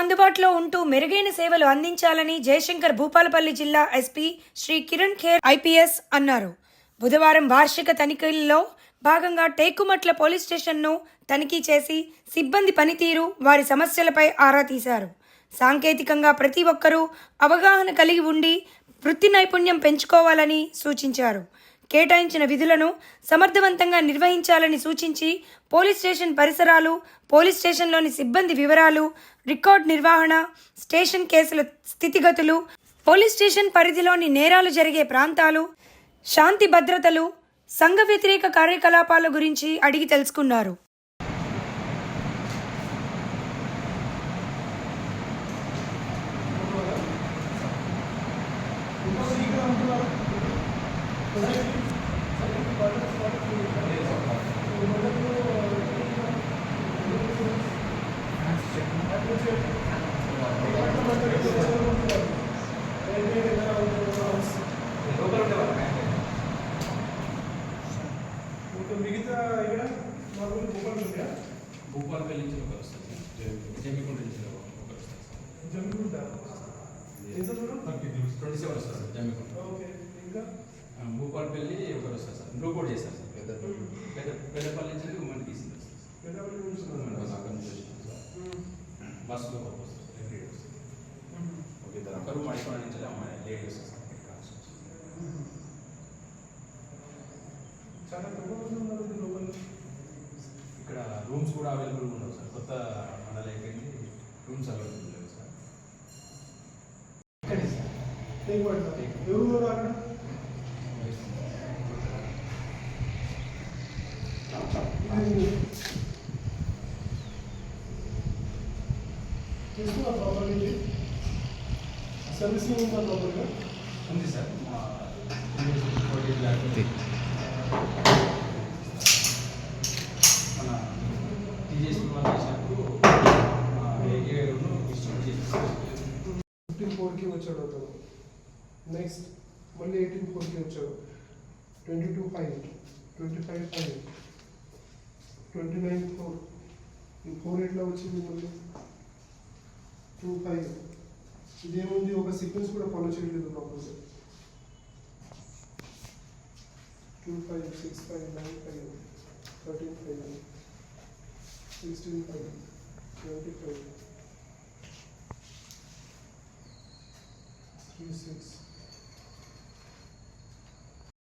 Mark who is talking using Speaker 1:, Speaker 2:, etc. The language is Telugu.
Speaker 1: అందుబాటులో ఉంటూ మెరుగైన సేవలు అందించాలని జయశంకర్ భూపాలపల్లి జిల్లా ఎస్పీ శ్రీ కిరణ్ ఖేర్ ఐపీఎస్ అన్నారు. బుధవారం వార్షిక తనిఖీల్లో భాగంగా టేకుమట్ల పోలీస్ స్టేషన్ను తనిఖీ చేసి సిబ్బంది పనితీరు వారి సమస్యలపై ఆరా తీశారు. సాంకేతికంగా ప్రతి ఒక్కరూ అవగాహన కలిగి ఉండి వృత్తి నైపుణ్యం పెంచుకోవాలని సూచించారు. కేటాయించిన విధులను సమర్థవంతంగా నిర్వహించాలని సూచించి పోలీస్ స్టేషన్ పరిసరాలు పోలీస్ స్టేషన్లోని సిబ్బంది వివరాలు రికార్డ్ నిర్వహణ స్టేషన్ కేసుల స్థితిగతులు పోలీస్ స్టేషన్ పరిధిలోని నేరాలు జరిగే ప్రాంతాలు శాంతి భద్రతలు సంఘ వ్యతిరేక కార్యకలాపాల గురించి అడిగి తెలుసుకున్నారు.
Speaker 2: ఇంకా మిగతా ఇక్కడ మామూలు భూపాలు ఉంటాయా
Speaker 3: భూపాలపల్లి నుంచి ఒకరు వస్తారు సార్. జమ్మికుంట. నుంచి ఒకరు వస్తారు సార్
Speaker 2: జమ్మిగుంట ఎంత దూరం
Speaker 3: ట్వంటీ సెవెన్ వస్తారు సార్. జమ్మికుంట
Speaker 2: ఓకే. ఇంకా
Speaker 3: ఆ, భూపాలపల్లి ఒకరు వస్తారు సార్ బ్లూ కోడ్ చేస్తారు. సార్ పెద్ద పెద్ద పెద్దపల్లి నుంచి మనకి తీసుకుంటారు సార్
Speaker 2: పెద్దపల్లి నుంచి.
Speaker 3: బస్సులో
Speaker 2: తక్కువ మంది ఉన్నారు ఇక్కడ లోపల.
Speaker 3: ఇక్కడ రూమ్స్ కూడా అవైలబుల్ ఉండవు సార్. కొత్త మండలి అయిపోయింది రూమ్స్ అవైలబుల్ లేవు సార్.
Speaker 2: ఎవరు అక్కడ? తీసుకున్నా ప్రాపర్టీ
Speaker 3: టీజీఎస్ వాళ్ళు చేసినప్పుడు మా ఏరియాను డిస్ట్రిబ్యూట్ చేసి
Speaker 2: ఫిఫ్టీన్ ఫోర్కి వచ్చాడు అతను నెక్స్ట్ మళ్ళీ ఎయిటీన్ ఫోర్కి వచ్చాడు twenty two five twenty five five twenty nine four ఈ ఫోర్ ఎట్లా వచ్చింది మళ్ళీ టూ ఫైవ్ ఇదేముంది? ఒక సీక్వెన్స్ కూడా ఫాలో చేయలేదు ప్రాపర్గా two five six five nine five thirteen five sixteen five twenty five three six